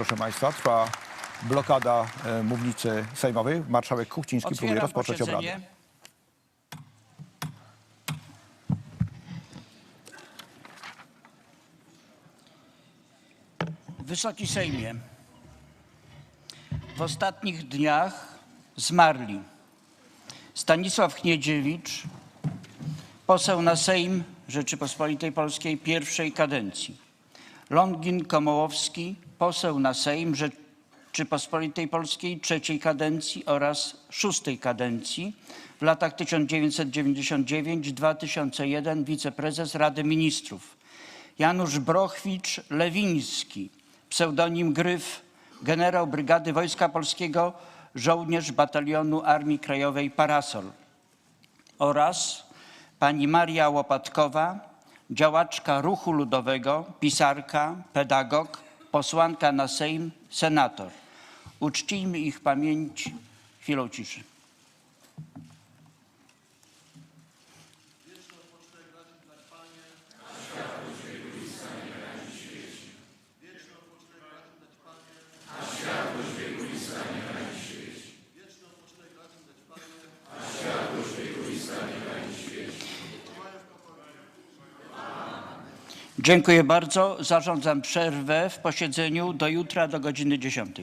Proszę Państwa, trwa blokada e, mównicy sejmowej. Marszałek Kuchciński próbuje Otwieram rozpocząć obrady. posiedzenie. Wysoki Sejmie, w ostatnich dniach zmarli Stanisław Kniedziewicz, poseł na Sejm Rzeczypospolitej Polskiej pierwszej kadencji, Longin Komołowski, poseł na Sejm Rzeczypospolitej Polskiej trzeciej kadencji oraz szóstej kadencji, w latach 1999-2001 wiceprezes Rady Ministrów, Janusz Brochwicz-Lewiński, pseudonim Gryf, generał Brygady Wojska Polskiego, żołnierz Batalionu Armii Krajowej Parasol. Oraz pani Maria Łopatkowa, działaczka ruchu ludowego, pisarka, pedagog, posłanka na Sejm, senator. Uczcijmy ich pamięć chwilą ciszy. Dziękuję bardzo. Zarządzam przerwę w posiedzeniu do jutra do godziny 10.